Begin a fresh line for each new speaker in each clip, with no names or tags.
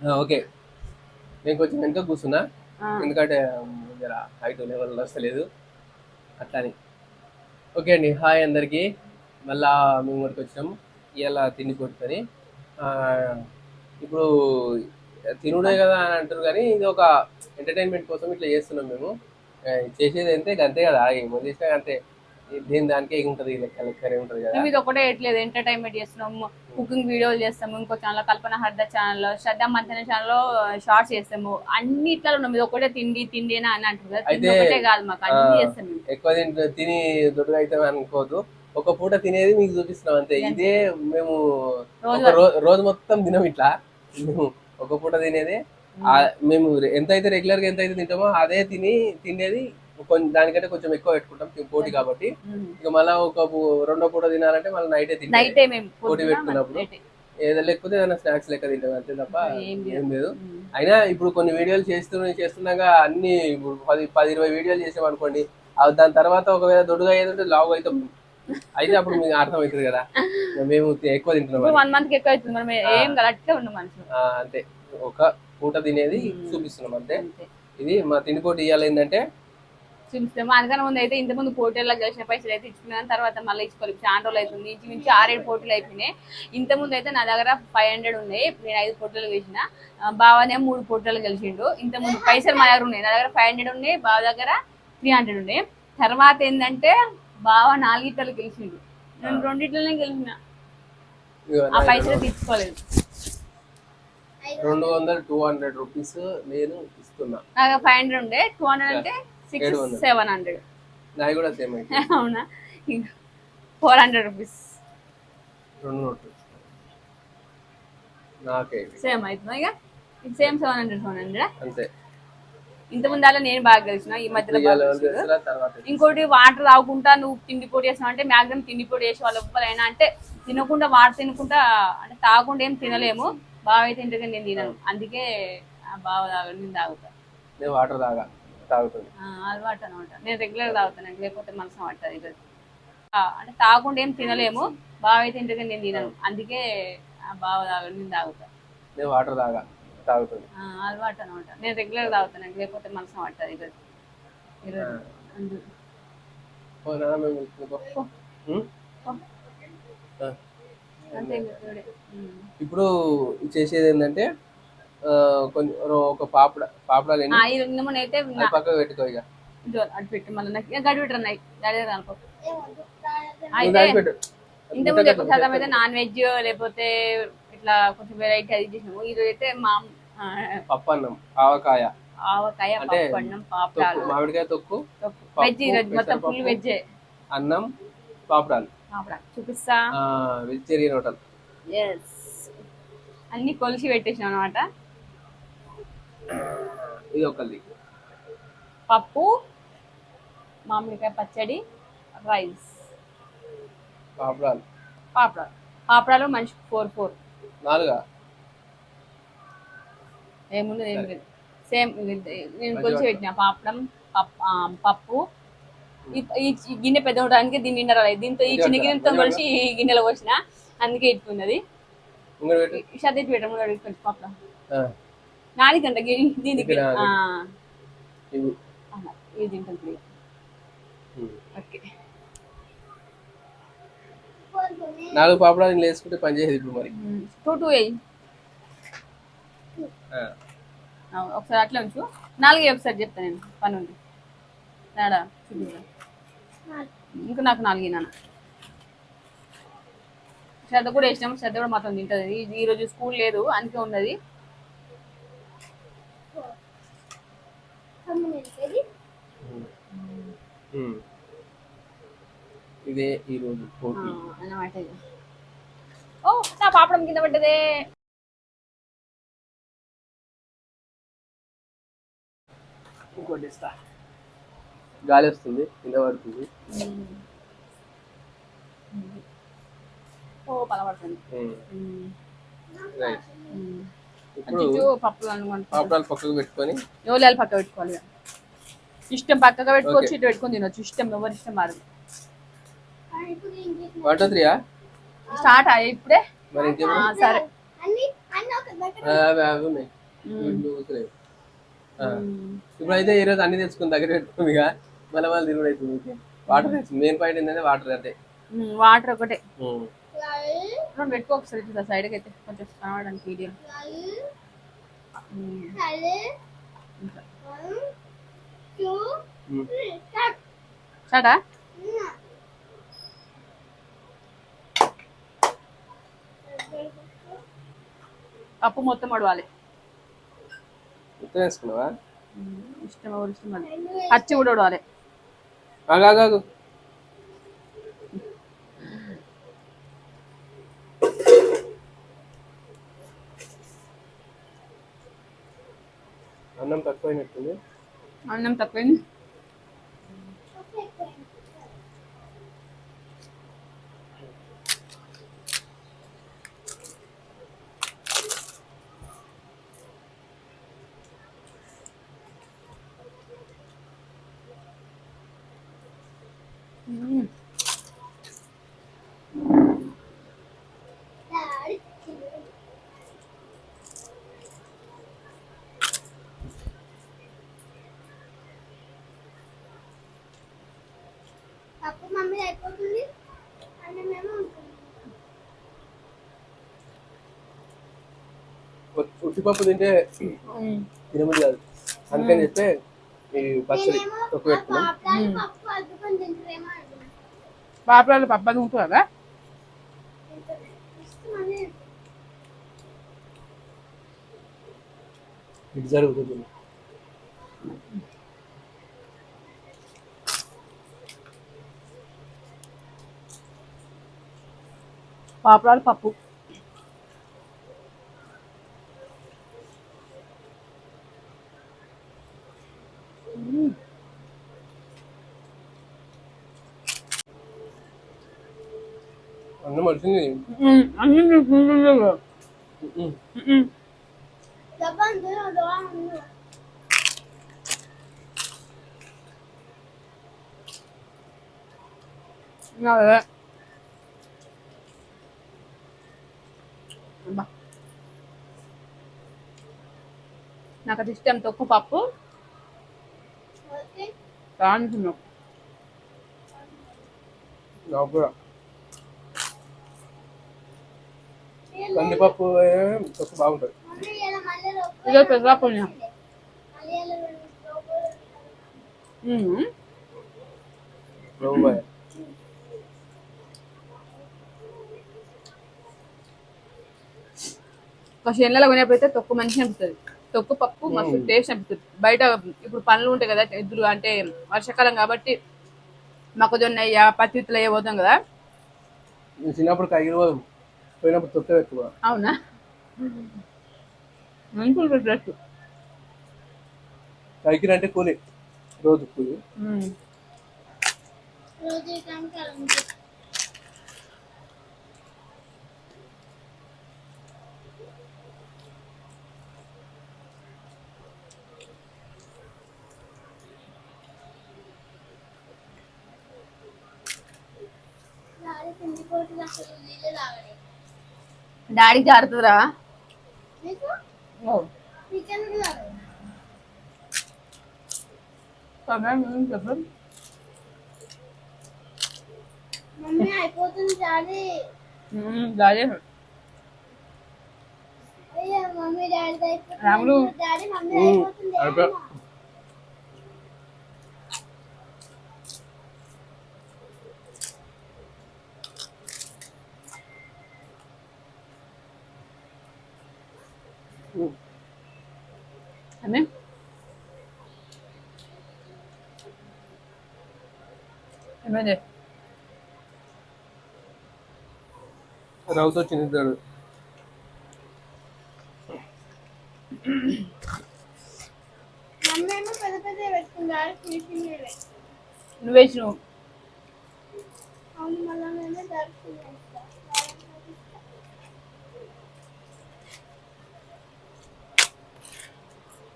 Okay. నేను కొంచెం వెనుక కూర్చున్నా. ఎందుకంటే జర హైట్ లెవెల్ వస్తలేదు. అట్లని. ఓకే అండి హాయ్ అందరికీ. మళ్ళా మేము వరకు వచ్చినాం. ఇలా తిండి కొట్టుకొని. ఆ, ఇప్పుడు తినుడే కదా అని అంటారు కానీ ఇది ఒక ఎంటర్టైన్మెంట్ కోసం ఇట్లా చేస్తున్నాం మేము. చేసేది అంతే అంతే కదా. ఏమో చేసినా అంతే. దీని దానికే ఉంటుంది లెక్క లెక్కనే ఉంటుంది కదా.
ఇది ఒకటే ఎట్లేదు ఎంటర్టైన్మెంట్ చేస్తున్నాము కుకింగ్ వీడియోలు చేస్తాము ఇంకో ఛానల్ కల్పన హర్ద ఛానల్ శ్రద్ధ మంతన ఛానల్ షార్ట్స్ చేస్తాము. అన్నిట్లో ఉన్నాం ఇది ఒకటే తిండి తిండి అని అంటారు కదా ఒకటే కాదు మాకు అన్ని
ఆ,
చేస్తాం మేము
ఎక్కువ తిని దొడ్డుగా అయితే అనుకోవద్దు ఒక పూట తినేది మీకు చూపిస్తున్నాం అంతే. ఇదే మేము
రోజు
మొత్తం తినం ఇట్లా. మేము ఒక పూట తినేది మేము ఎంత అయితే రెగ్యులర్గా ఎంత అయితే తింటామో అదే తిని తినేది కొంచెం దానికంటే కొంచెం ఎక్కువ పెట్టుకుంటాం పోటీ కాబట్టి. ఇక మళ్ళీ ఒక రెండో పూట తినాలంటే మళ్ళీ నైటే తింటాం.
పొద్దున
పెట్టుకున్నప్పుడు. ఏదో లేకపోతే ఏదైనా స్నాక్స్ లెక్క తింటాం అంతే తప్ప
ఏం లేదు.
అయినా ఇప్పుడు కొన్ని వీడియోలు చేస్తూ చేస్తున్నాగా అన్ని ఇప్పుడు పది పది ఇరవై వీడియోలు చేసాం అనుకోండి దాని తర్వాత ఒకవేళ దొడ్డుగా ఏదంటే లావు అయితే అయితే అప్పుడు మీకు అర్థం అవుతుంది కదా మేము ఎక్కువ తింటున్నాం.
వన్ మంత్ ఎక్కువ అవుతుంది మనం ఏం కరెక్ట్గా ఉన్నాం మనుషులు.
ఆ, అంతే. ఒక పూట తినేది చూపిస్తున్నాం అంతే. ఇది మా తిండి పోటీ ఇవ్వాలి ఏంటంటే
చూపిస్తాము అందుకని ముందు అయితే ఇంత ముందు పోటీల్లో గెలిచిన పైసలు అయితే ఇచ్చుకున్నాను. తర్వాత మళ్ళీ ఇచ్చుకోవాలి. చాలా రోజులు అవుతుంది. ఇంచుమించు ఆరేడు పోటీలు అయిపోయినాయి. ఇంత ముందు అయితే నా దగ్గర ఫైవ్ హండ్రెడ్ ఉన్నాయి. నేను ఐదు పోటీలు గెలిచిన ఆ, బావనే మూడు పోటీలు గెలిచిండు. ఇంత ముందు పైసలు మా దగ్గర ఉన్నాయి. నా దగ్గర ఫైవ్ హండ్రెడ్ ఉన్నాయి. బావ దగ్గర త్రీ హండ్రెడ్ ఉన్నాయి. తర్వాత ఏంటంటే బావ నాలుగిట్లలో గెలిచిండు. నేను రెండిట్లనే గెలిచిన. ఆ పైసలు తీసుకోలేదు.
రెండు వందలు టూ హండ్రెడ్ రూపీస్ నేను ఇస్తున్నా.
ఫైవ్ హండ్రెడ్ ఉండే. టూ హండ్రెడ్ అంటే సిక్స్. సెవెన్ హండ్రెడ్
నాది కూడా సేమ్ అయితే.
అవునా? ఫోర్ హండ్రెడ్ రూపీస్
రెండు నోట్లు. నాకే ఇవి.
సేమ్ అవుతుంది ఇక? ఇది same seven hundred seven hundred
అంతే.
ఇంత ముందాల నేను బాగా గెలిచిన ఈ మధ్యలో ఇంకోటి వాటర్ తాగుకుంటా నువ్వు తిండి పొడి చేస్తావు అంటే మ్యాక్సిమం తిండి పొడి చేసే వాళ్ళు ఎవ్వరైనా అంటే తినకుండా వాటర్ తినకుండా అంటే తాగకుండా ఏం తినలేము. బాగా అయితే ఇంటికి నేను తినను. అందుకే బాగా తాగను నేను తాగుతా.
నేను వాటర్ తాగా. తాగుతుంది
అలవాటు అనమాట నేను రెగ్యులర్ తాగుతాను లేకపోతే మనసు ఆ, అంటే తాగకుండా ఏం తినలేము బాగా అయితే ఇంటికి నేను తినను అందుకే ఆ బాగా తాగను నేను తాగుతా
నేను వాటర్ తాగా తాగుతుంది
అలవాటు అనమాట నేను రెగ్యులర్ తాగుతాను లేకపోతే మనసు పడుతుంది ఈరోజు ఈరోజు అందు
ఓ నాన్న మేము వెళ్తున్నాం.
పో.
ఉం?
పో.
ఆ.
అంతే ఇంకా చూడే. ఉమ్.
ఇప్పుడు చేసేది ఏంటంటే కొంచెం ఒక పాపడ పాపడాలు
అయితే
పక్కకు పెట్టుకో ఇక.
అటు పెట్టి మళ్ళీ నాకు. గడి పెట్టరు నాకు గడి అనుకో.
నువ్వు
అయితే
దాచి పెట్టు
ఇంత ముందు ఎక్కువ శాతం అయితే నాన్ వెజ్ లేకపోతే ఇట్లా కొంచెం వెరైటీ అది చేసినాము. ఈ రోజు అయితే మా ఆ,
పప్పు అన్నం ఆవకాయ.
ఆవకాయ
అంటే
పప్పు అన్నం పాపడాలు.
మామిడికాయ తొక్కు
వెజ్ మొత్తం ఫుల్ వెజ్.
అన్నం పాపడాలు.
పాపడాలు. చూపిస్తా.
Vegetarian hotel.
ఎస్ అన్ని కొలిసి పెట్టేసినాం అనమాట
ఇది ఒకటి
పప్పు మామిడికాయ పచ్చడి రైస్.
పాపడాలు.
పాపడాలు. పాపడాలు మనిషికి ఫోర్ ఫోర్.
నాలుగా?
ఏముంది ఏం లేదు. సేమ్ నేను కొలిచి పెట్టిన. పాపడం పప్పు. ఈ- గిన్నె పెద్ద ఉండడానికి దీన్ని నిండా రాలేదు దీంతో ఈ చిన్న గిన్నెతో కలిసి ఈ గిన్నెలో పోసిన. అందుకే ఇట్టుకున్నది
ముంగడు పెట్టు.
పెట్టడం కొంచెం పాపడం.
ఆ,
నాది కంట దీనికి
ఇక్కడ
ఆ,
ఇవి
అలా, ఇది తింటుంది. ఓకే.
నాలుగు పాపడాలు వేసుకుంటే పని చేసేది ఇప్పుడు మరి.
టూ టూ
ఆ,
ఒకసారి అట్లా ఉంచు. నాలుగే ఒకసారి చెప్తాను నేను పని ఉంది. తేడా ఇంకా నాకు నాలుగే నాన్న. శ్రద్ధ కూడా వేసినాం శ్రద్ధ కూడా మాత్రం తింటుంది. ఈ- ఈ రోజు స్కూల్ లేదు అందుకే ఉన్నది.
ఉం. ఇదే ఈరోజు పోటీ.
అన్నమాట ఓ నా పాపడం కింద పడ్డదే.
ఇంకోటి ఇస్తా గాలి వస్తుంది కింద పడుతుంది.
ఓ పలబడుతుంది.
రైట్. ఇప్పుడు
పప్పులు
పక్కకు పెట్టుకొని.
ఎవరు పక్క పెట్టుకోవాలి. ఇష్టం పక్కగా పెట్టుకోవచ్చు ఇటు పెట్టుకొని తినొచ్చు. ఇష్టం ఎవరి ఇష్టం మారు
వన్ టూ త్రీయా
స్టార్ట్ అయ్యి ఇప్పుడే? సరే.
ఇప్పుడైతే ఈ రోజు అన్ని తెచ్చుకుని దగ్గర పెట్టుకుంది ఇక. మళ్ళీ మళ్ళీ తిరుగుడు అవుతుంది. వాటర్ మెయిన్ పాయింట్ ఏంటంటే వాటర్ అంటే
వాటర్ ఒకటే. రెండు పెట్టుకో ఒకసారి ఇట్లా సైడ్కి అయితే కొంచెం కనబడడానికి వీడియో. చాటా పప్పు మొత్తం
వేసుకున్నావా?
ఇష్టం ఎవరు ఇష్టం అది పచ్చి కూడా ఉడవాలి
అన్నం
తక్కువైంది మ్మ్.
పప్పు మమ్మీ అయిపోతుంది. అన్నమేమో ఉంటుంది
ఉట్టిపప్పు తింటే
మ్మ్.
తినబుద్ధి కాదు. అందుకని చెప్పి ఈ పచ్చడి తొక్కు పెట్టుకున్నాం.
పాపడాలు పప్పు
అది ఉంటుందా
ఇష్టమని
ఇది జరుగుతుంది.
పాపడాలు పప్పు
అన్నం వచ్చింది
మ్మ్. అన్నీ మీకు తినలేదు.
ఉమ్.
మ్మ్.
డబ్బా అందులో డబ్బా అందులో.
అదే నాకు అది ఇష్టం తొక్కు పప్పు.
ఓకే.
రానుకున్నాం
కందిపప్పు తొక్కు బాగుంటుంది.
ఇదో
రవ్వ
ఒక చేనులలో కొనేప్పుడైతే తొక్కు మంచిగా అనిపిస్తుంది. తొక్కు పప్పు మస్తు టేస్ట్ అనిపిస్తుంది. బయట ఇప్పుడు పనులు ఉంటాయి కదా ఎద్దులు అంటే వర్షాకాలం కాబట్టి మొక్కజొన్న అయ్యా పత్తి విత్తులు అయ్యా పోతాం కదా.
నేను చిన్నప్పుడు కైకి పోయినప్పుడు తొక్క ఎక్కువ.
అవునా? మంచి డ్రెస్
అంటే కూలి. రోజు కూలి.
రోజు డాడీ పిండి
జారుతుందిరా చెప్పండి
మమ్మీ అయిపోతుంది daddy
daddy Ramulu.
Daddy mummy అయిపోతుంది
ఏమైంది
రవ్వతో చిన్నదాడు
మమ్మీ ఏమో పెద్ద పెద్ద పెట్టుకుంది డాడీ చిన్న చిన్నవి పెట్టుకుంది.
నువ్వే నువ్వు
అవును మళ్ళీ మేమే దర్శనం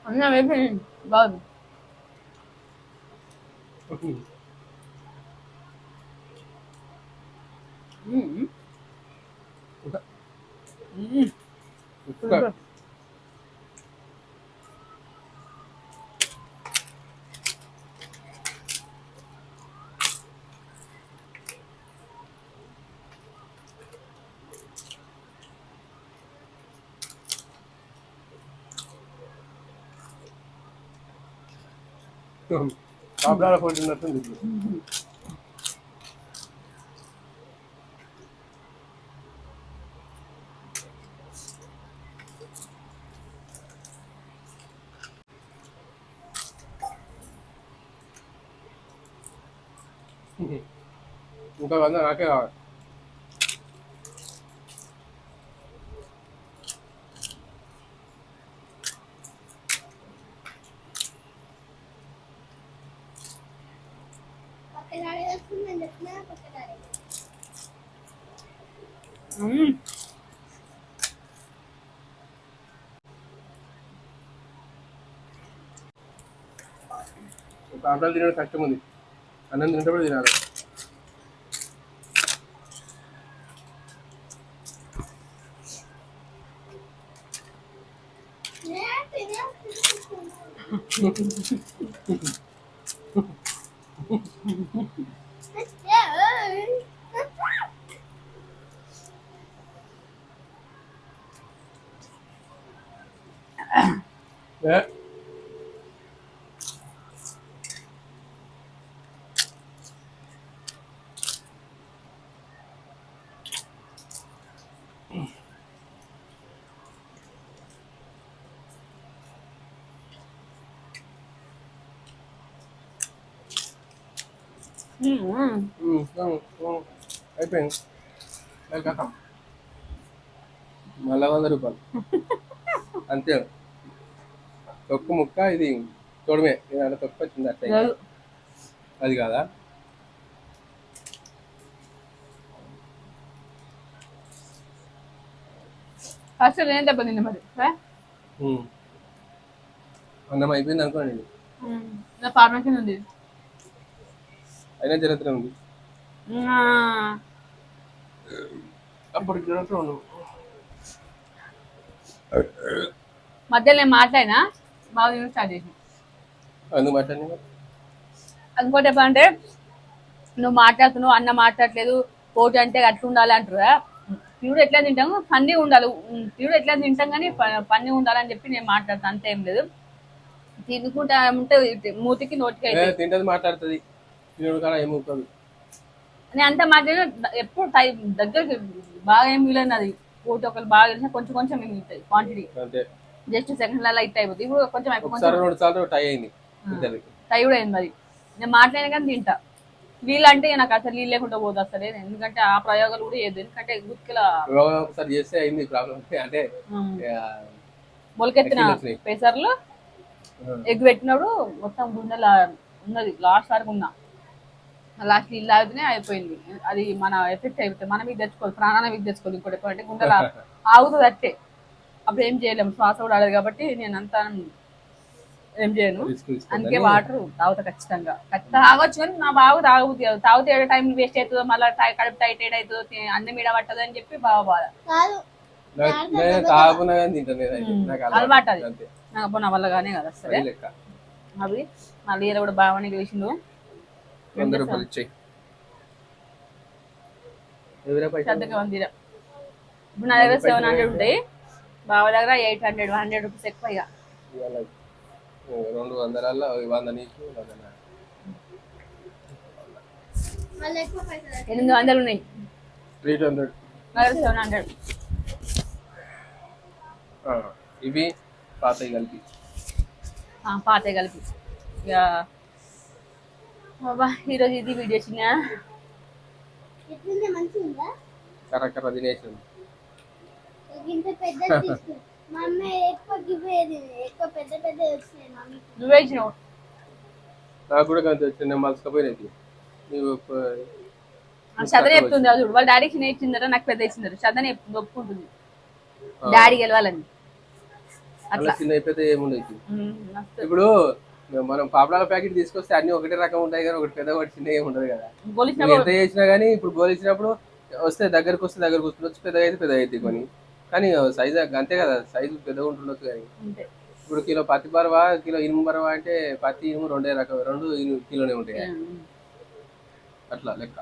అన్న వైపు బాగుంది మ్మ్. మ్మ్.
ఉప్పు. పాపడాల పొడి ఉన్నట్టుంది ఇప్పుడు. ఇంకా వంద నాకే కావాలి
పక్కదారి వస్తుందని చెప్పినా పక్కదారి
మ్మ్.
పాపడాలు తినడం కష్టం ఉంది అన్నం తినేటప్పుడు తినాలి
ఏ, తినే, తినే. ఏ,
ఏ?
మ్మ్. మ్మ్.
ఉమ్, ఉమ్, ఉమ్. అయిపోయింది మళ్ళా వంద రూపాయలు అంతే తొక్కు ముక్క ఇది తొడమే ఏదైనా తొక్కు వచ్చింది.
లేదు.
అది కాదా
ఫస్ట్ నేను దెబ్బ తిన్నా మరి.
అన్నం అయిపోయింది అనుకోండి.
నా ఫార్మసీ ఉంది
అయినా జరుగుతూనే ఉంది. అప్పుడు
మధ్యలో నేను మాట్లాడినా? బాగా తినడం స్టార్ట్ చేసిన.
అందుకు మాట్లాడి
ఇంకోటి చెప్పాలంటే నువ్వు మాట్లాడుతున్నావు అన్న మాట్లాడట్లేదు పోటీ అంటే అట్లా ఉండాలి అంటారు తిరుడు ఎట్లా తింటాము పన్నీ ఉండాలి. తిరుడు ఎట్లా తింటాం కానీ పన్నీ ఉండాలని చెప్పి నేను మాట్లాడతాను అంతే ఏం లేదు. తినుకుంటా ఉంటే మూతికి నోటికి
తింటది మాట్లాడుతుంది. ఏమవుతుంది
నేను అంత మాట్లాడిన ఎప్పుడు టై దగ్గరికి బాగా ఏం మిగిలినది అది. పోటీ ఒకరు బాగా తెలిసిన కొంచెం కొంచెం మిగులుతుంది క్వాంటిటీ
అంతే.
జస్ట్ సెకండ్లలో ఇట్ అయిపోతుంది ఇప్పుడు కొంచెం
ఒకసారి రెండు సార్లు టై అయింది
టై కూడా అయింది మరి. నేను మాట్లాడిన కానీ తింటా. వీళ్ళంటే నాకు అసలు నీళ్ళు లేకుండా పోదు అసలు. ఎందుకంటే ఆ ప్రయోగాలు కూడా ఏది ఎందుకంటే గుత్తిల
యోగా ఒకసారి చేస్తే అయింది ప్రాబ్లం అంటే
మొలకెత్తిన. పెసర్లు? ఎగ్ పెట్టినప్పుడు మొత్తం గుండెల ఉన్నది. లాస్ట్ వరకు ఉన్నా. లాస్ట్ నీళ్ళు తాగితేనే అయిపోయింది. అది మన ఎఫెక్ట్ అయిపోతుంది మనం ఇది తెచ్చుకోవాలి ప్రాణాల మీకు తెచ్చుకోవాలి ఇంకోటి ఎక్కువ అంటే గుండెల ఆగుతుంది అట్టే. అప్పుడు ఏం చేయలేము శ్వాస కూడా ఆడదు కాబట్టి నేను అంతా ఏం చేయను. అందుకే వాటర్ తాగుతా ఖచ్చితంగా. ఖచ్చితంగా తాగొచ్చు కానీ నా బాగా తాగుతుంది. తాగితే ఏడు టైం వేస్ట్ అవుతుందో మళ్ళీ కడుపు టైట్ అవుతుందో అన్నం మీద పట్టదు అని చెప్పి బాగా బాధ.
నాకు-. నాకు
అలవాటు అది. నాకు నా వల్ల కానీ కదా సరే. అవి మళ్ళీ కూడా బాగానే గెలిచిండు
వంద రూపాయలు ఇచ్చేయి.
శ్రద్ధగా ఉంది. ఇప్పుడు నా దగ్గర సెవెన్ హండ్రెడ్ ఉంటాయి. బావ దగ్గర ఎయిట్ హండ్రెడ్ హండ్రెడ్ రూపీస్ ఎక్కువ ఇక.
రెండు వందలలో వంద నీకు వంద నాకు.
మళ్ళీ ఎక్కువ పైసలు
ఎనిమిది వందలు ఉన్నాయి.
ఎయిట్ హండ్రెడ్
సెవెన్ హండ్రెడ్
ఆ, ఇవి పాతవి కలిపి.
పాతే కలిపి. ఇక బాబా ఈరోజు ఇది వీడియో చిన్న
కర్ర కర్ర తినేసింది.
నువ్వే ఇచ్చినావు
నాకు కూడా కొంత చిన్న మలసకపోయినది నీవు
చదనే చెప్తుంది చూడు. వాళ్ళ డాడీకి చిన్న ఇచ్చిందట నాకు పెద్ద ఇచ్చిందట చదని ఒప్పుకుంటుంది. డాడీ గెలవాలని.
అట్లా. చిన్న ఏముండదు. ఇప్పుడు మనం పాపడాల ప్యాకెట్ తీసుకొస్తే అన్ని ఒకటే రకం ఉంటాయి కానీ ఒకటి పెద్ద ఒకటి చిన్న ఏమి ఉండదు కదా ఎంత చేసినా కానీ ఇప్పుడు గోల్ ఇచ్చినప్పుడు వస్తే దగ్గరకు వస్తే దగ్గరకు వస్తుంది వచ్చి పెద్దగా అయితే పెద్దగా అయితే కొని కానీ సైజ్ అంతే కదా సైజు పెద్దగా ఉంటుండొచ్చు కానీ. ఇప్పుడు కిలో పత్తి బరవా కిలో ఇనుము బరవా అంటే పత్తి ఇనుము రెండే రకం రెండు కిలోనే ఉంటాయి అట్లా లెక్క.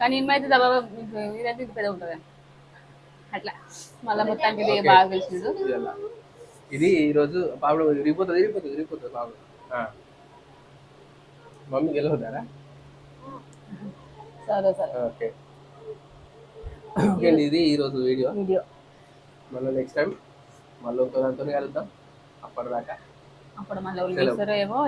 కానీ ఇనుము అయితే ఇదైతే ఇది పెద్ద ఉంటుంది. అట్లా. మళ్ళీ మొత్తానికి బాగా
ఇదెలా. ఇది ఈరోజు పాపడు విరిగిపోతుంది విరిగిపోతుంది విరిగిపోతుంది పాపడు. మమ్మీ గెలవద్దారా?
సరే సరే.
ఓకే. ఓకే అండి ఇది ఈరోజు వీడియో.
వీడియో.
మళ్ళీ నెక్స్ట్ టైం మళ్ళీ ఇంకో దాంతో కలుద్దాం. అప్పటిదాకా.
అప్పుడు మళ్ళీ ఏమో